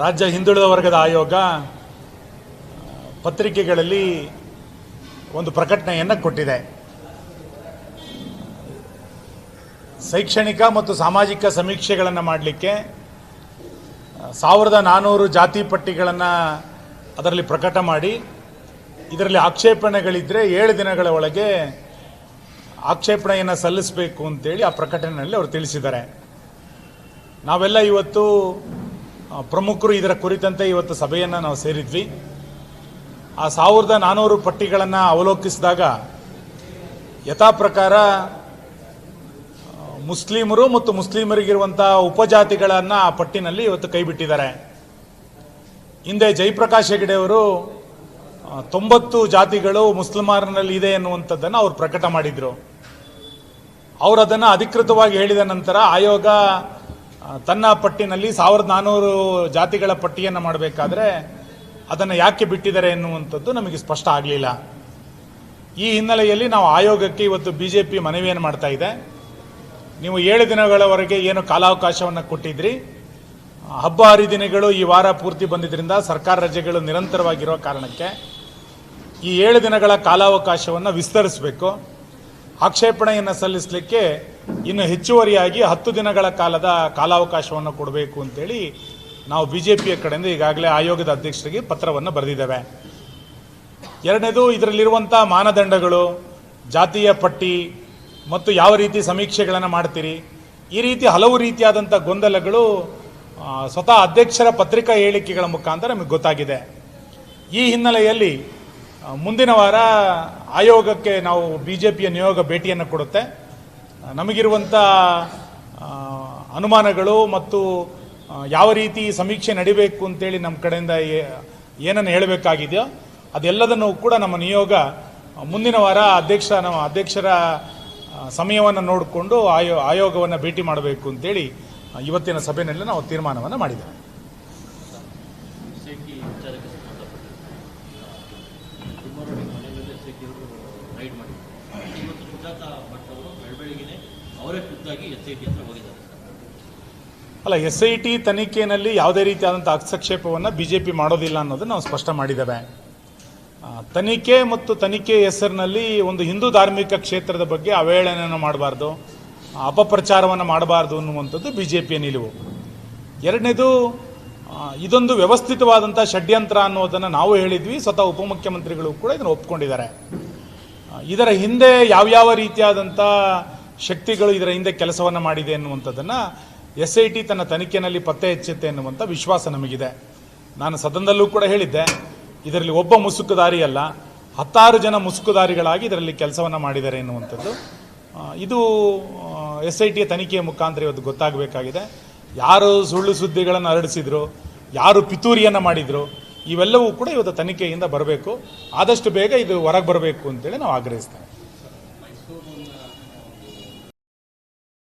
ರಾಜ್ಯ ಹಿಂದುಳಿದ ವರ್ಗದ ಆಯೋಗ ಪತ್ರಿಕೆಗಳಲ್ಲಿ ಒಂದು ಪ್ರಕಟಣೆಯನ್ನು ಕೊಟ್ಟಿದೆ. ಶೈಕ್ಷಣಿಕ ಮತ್ತು ಸಾಮಾಜಿಕ ಸಮೀಕ್ಷೆಗಳನ್ನು ಮಾಡಲಿಕ್ಕೆ ಸಾವಿರದ ನಾನ್ನೂರು ಜಾತಿ ಪಟ್ಟಿಗಳನ್ನು ಅದರಲ್ಲಿ ಪ್ರಕಟ ಮಾಡಿ, ಇದರಲ್ಲಿ ಆಕ್ಷೇಪಣೆಗಳಿದ್ದರೆ ಏಳು ದಿನಗಳ ಒಳಗೆ ಆಕ್ಷೇಪಣೆಯನ್ನು ಸಲ್ಲಿಸಬೇಕು ಅಂತೇಳಿ ಆ ಪ್ರಕಟಣೆಯಲ್ಲಿ ಅವರು ತಿಳಿಸಿದ್ದಾರೆ. ನಾವೆಲ್ಲ ಇವತ್ತು ಪ್ರಮುಖರು ಇದರ ಕುರಿತಂತೆ ಇವತ್ತು ಸಭೆಯನ್ನು ನಾವು ಸೇರಿದ್ವಿ. ಆ ಸಾವಿರದ ನಾನ್ನೂರು ಪಟ್ಟಿಗಳನ್ನು ಅವಲೋಕಿಸಿದಾಗ ಯಥಾ ಪ್ರಕಾರ ಮುಸ್ಲಿಮರು ಮತ್ತು ಮುಸ್ಲಿಮರಿಗಿರುವಂಥ ಉಪಜಾತಿಗಳನ್ನು ಆ ಪಟ್ಟಿನಲ್ಲಿ ಇವತ್ತು ಕೈಬಿಟ್ಟಿದ್ದಾರೆ. ಹಿಂದೆ ಜಯಪ್ರಕಾಶ್ ಹೆಗಡೆ ಅವರು ತೊಂಬತ್ತು ಜಾತಿಗಳು ಮುಸ್ಲಿಮರಲ್ಲಿ ಇದೆ ಎನ್ನುವಂಥದ್ದನ್ನು ಅವರು ಪ್ರಕಟ ಮಾಡಿದರು. ಅವರು ಅದನ್ನು ಅಧಿಕೃತವಾಗಿ ಹೇಳಿದ ನಂತರ ಆಯೋಗ ತನ್ನ ಪಟ್ಟಿನಲ್ಲಿ ಸಾವಿರದ ನಾನ್ನೂರು ಜಾತಿಗಳ ಪಟ್ಟಿಯನ್ನು ಮಾಡಬೇಕಾದ್ರೆ ಅದನ್ನು ಯಾಕೆ ಬಿಟ್ಟಿದ್ದಾರೆ ಎನ್ನುವಂಥದ್ದು ನಮಗೆ ಸ್ಪಷ್ಟ ಆಗಲಿಲ್ಲ. ಈ ಹಿನ್ನೆಲೆಯಲ್ಲಿ ನಾವು ಆಯೋಗಕ್ಕೆ ಇವತ್ತು ಬಿ ಜೆ ಪಿ ಮನವಿಯನ್ನು ಮಾಡ್ತಾ ಇದೆ. ನೀವು ಏಳು ದಿನಗಳವರೆಗೆ ಏನು ಕಾಲಾವಕಾಶವನ್ನು ಕೊಟ್ಟಿದ್ರಿ. ಹಬ್ಬ ಹರಿದಿನಗಳು ಈ ವಾರ ಪೂರ್ತಿ ಬಂದಿದ್ದರಿಂದ ಸರ್ಕಾರ ರಜೆಗಳು ನಿರಂತರವಾಗಿರೋ ಕಾರಣಕ್ಕೆ ಈ ಏಳು ದಿನಗಳ ಕಾಲಾವಕಾಶವನ್ನು ವಿಸ್ತರಿಸಬೇಕು. ಆಕ್ಷೇಪಣೆಯನ್ನು ಸಲ್ಲಿಸಲಿಕ್ಕೆ ಇನ್ನು ಹೆಚ್ಚುವರಿಯಾಗಿ ಹತ್ತು ದಿನಗಳ ಕಾಲದ ಕಾಲಾವಕಾಶವನ್ನು ಕೊಡಬೇಕು ಅಂತೇಳಿ ನಾವು ಬಿ ಜೆ ಪಿಯ ಕಡೆಯಿಂದ ಈಗಾಗಲೇ ಆಯೋಗದ ಅಧ್ಯಕ್ಷರಿಗೆ ಪತ್ರವನ್ನು ಬರೆದಿದ್ದೇವೆ. ಎರಡನೇದು ಇದರಲ್ಲಿರುವಂಥ ಮಾನದಂಡಗಳು, ಜಾತಿಯ ಪಟ್ಟಿ ಮತ್ತು ಯಾವ ರೀತಿ ಸಮೀಕ್ಷೆಗಳನ್ನು ಮಾಡ್ತೀರಿ? ಈ ರೀತಿ ಹಲವು ರೀತಿಯಾದಂಥ ಗೊಂದಲಗಳು ಸ್ವತಃ ಅಧ್ಯಕ್ಷರ ಪತ್ರಿಕಾ ಹೇಳಿಕೆಗಳ ಮುಖಾಂತರ ನಮಗೆ ಗೊತ್ತಾಗಿದೆ. ಈ ಹಿನ್ನೆಲೆಯಲ್ಲಿ ಮುಂದಿನ ವಾರ ಆಯೋಗಕ್ಕೆ ನಾವು ಬಿ ಜೆ ಪಿಯ ನಿಯೋಗ ಭೇಟಿಯನ್ನು ಕೊಡುತ್ತೆ. ನಮಗಿರುವಂಥ ಅನುಮಾನಗಳು ಮತ್ತು ಯಾವ ರೀತಿ ಸಮೀಕ್ಷೆ ನಡಿಬೇಕು ಅಂತೇಳಿ ನಮ್ಮ ಕಡೆಯಿಂದ ಏನನ್ನು ಹೇಳಬೇಕಾಗಿದೆಯೋ ಅದೆಲ್ಲದನ್ನು ಕೂಡ ನಮ್ಮ ನಿಯೋಗ ಮುಂದಿನ ವಾರ ಅಧ್ಯಕ್ಷ, ನಮ್ಮ ಅಧ್ಯಕ್ಷರ ಸಮಯವನ್ನು ನೋಡಿಕೊಂಡು ಆಯೋ, ಆಯೋಗವನ್ನು ಭೇಟಿ ಮಾಡಬೇಕು ಅಂತೇಳಿ ಇವತ್ತಿನ ಸಭೆಯಲ್ಲಿ ನಾವು ತೀರ್ಮಾನವನ್ನು ಮಾಡಿದ್ದೇವೆ ಎಸ್ ಐ ಟಿ ವಿಚಾರಕ್ಕೆ ಸಂಬಂಧಪಟ್ಟಂತೆ ಸುಮಾರು ಮನೆಯಲ್ಲಿ ಎಸ್ ಐ ಟಿ ಅವರು ರೈಡ್ ಮಾಡಿದ್ದಾರೆ ಇವತ್ತು ಸುಜಾತ ಭಟ್ ಅವರು ಬೆಳಬೆಳಗಿನೇ ಅವರೇ ಖುದ್ದಾಗಿ ಎಸ್ ಐ ಟಿ ಹತ್ರ ಹೋಗಿದ್ದಾರೆ. ಅಲ್ಲ, ಎಸ್ ಐ ಟಿ ತನಿಖೆಯಲ್ಲಿ ಯಾವುದೇ ರೀತಿಯಾದಂಥ ಹಸ್ತಕ್ಷೇಪವನ್ನು ಬಿ ಜೆ ಪಿ ಮಾಡೋದಿಲ್ಲ ಅನ್ನೋದನ್ನು ನಾವು ಸ್ಪಷ್ಟ ಮಾಡಿದ್ದೇವೆ. ತನಿಖೆ ಮತ್ತು ತನಿಖೆ ಹೆಸರಿನಲ್ಲಿ ಒಂದು ಹಿಂದೂ ಧಾರ್ಮಿಕ ಕ್ಷೇತ್ರದ ಬಗ್ಗೆ ಅವಹೇಳನೆಯನ್ನು ಮಾಡಬಾರ್ದು, ಅಪಪ್ರಚಾರವನ್ನು ಮಾಡಬಾರ್ದು ಅನ್ನುವಂಥದ್ದು ಬಿ ಜೆ ಪಿಯ ನಿಲುವು. ಎರಡನೇದು ಇದೊಂದು ವ್ಯವಸ್ಥಿತವಾದಂಥ ಷಡ್ಯಂತ್ರ ಅನ್ನೋದನ್ನು ನಾವು ಹೇಳಿದ್ವಿ, ಸ್ವತಃ ಉಪಮುಖ್ಯಮಂತ್ರಿಗಳು ಕೂಡ ಇದನ್ನು ಒಪ್ಕೊಂಡಿದ್ದಾರೆ. ಇದರ ಹಿಂದೆ ಯಾವ್ಯಾವ ರೀತಿಯಾದಂಥ ಶಕ್ತಿಗಳು ಇದರ ಹಿಂದೆ ಕೆಲಸವನ್ನು ಮಾಡಿದೆ ಎನ್ನುವಂಥದ್ದನ್ನು ಎಸ್ ಐ ಟಿ ತನ್ನ ತನಿಖೆಯಲ್ಲಿ ಪತ್ತೆ ಹೆಚ್ಚುತ್ತೆ ಎನ್ನುವಂಥ ವಿಶ್ವಾಸ ನಮಗಿದೆ. ನಾನು ಸದನದಲ್ಲೂ ಕೂಡ ಹೇಳಿದ್ದೆ, ಇದರಲ್ಲಿ ಒಬ್ಬ ಮುಸುಕುದಾರಿ ಅಲ್ಲ ಹತ್ತಾರು ಜನ ಮುಸುಕುದಾರಿಗಳಾಗಿ ಇದರಲ್ಲಿ ಕೆಲಸವನ್ನು ಮಾಡಿದ್ದಾರೆ ಎನ್ನುವಂಥದ್ದು. ಇದು ಎಸ್ ಐ ಟಿಯ ತನಿಖೆಯ ಮುಖಾಂತರ ಇವತ್ತು ಗೊತ್ತಾಗಬೇಕಾಗಿದೆ. ಯಾರು ಸುಳ್ಳು ಸುದ್ದಿಗಳನ್ನು ಹರಡಿಸಿದ್ರು, ಯಾರು ಪಿತೂರಿಯನ್ನು ಮಾಡಿದ್ರು ಇವೆಲ್ಲವೂ ಕೂಡ ಇವತ್ತು ತನಿಖೆಯಿಂದ ಬರಬೇಕು. ಆದಷ್ಟು ಬೇಗ ಇದು ಹೊರಗೆ ಬರಬೇಕು ಅಂತೇಳಿ ನಾವು ಆಗ್ರಹಿಸ್ತೇವೆ.